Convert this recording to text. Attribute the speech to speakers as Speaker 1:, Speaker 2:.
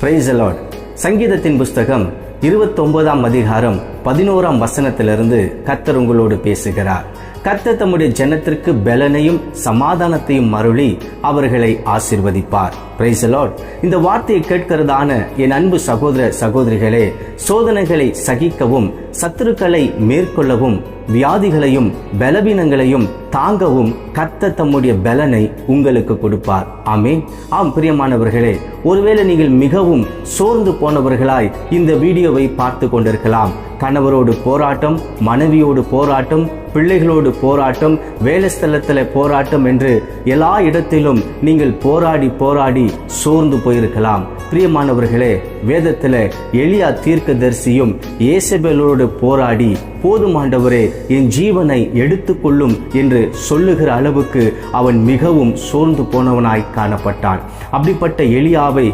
Speaker 1: Price allot சங்கீதத்தின் புஸ்தகம் இருபத்தொன்பதாம் அதிகாரம் பதினோராம் வசனத்திலிருந்து கத்தர் உங்களோடு பேசுகிறார். கத்தர் தம்முடைய ஜனத்திற்கு பலனையும் சமாதானத்தையும் மருளி அவர்களை ஆசிர்வதிப்பார். பிரைஸ் இந்த வார்த்தையை கேட்கிறதான என் அன்பு சகோதர சகோதரிகளே சோதனைகளை சகிக்கவும் சத்துருக்களை மேற்கொள்ளவும் வியாதிகளையும் பலவீனங்களையும் தாங்கவும் கர்த்தர் தம்முடைய பலனை உங்களுக்கு கொடுப்பார். ஆமேன். ஆம் பிரியமானவர்களே ஒருவேளை நீங்கள் மிகவும் சோர்ந்து போனவர்களாய் இந்த வீடியோவை பார்த்து கொண்டிருக்கலாம். கணவரோடு போராட்டம் மனைவியோடு போராட்டம் பிள்ளைகளோடு போராட்டம் வேலை ஸ்தலத்தில் போராட்டம் என்று எல்லா இடத்திலும் நீங்கள் போராடி போராடி சோர்ந்து போயிருக்கலாம். பிரியமானவர்களே வேதத்தில் எளியா தீர்க்கதரிசியும் ஏசபேலோடு போராடி போதுமாண்டவரே என் ஜீவனை எடுத்துக்கொள்ளும் என்று சொல்லுகிற அளவுக்கு அவன் மிகவும் சோர்ந்து போனவனாய் காணப்பட்டான். அப்படிப்பட்ட எளியாவை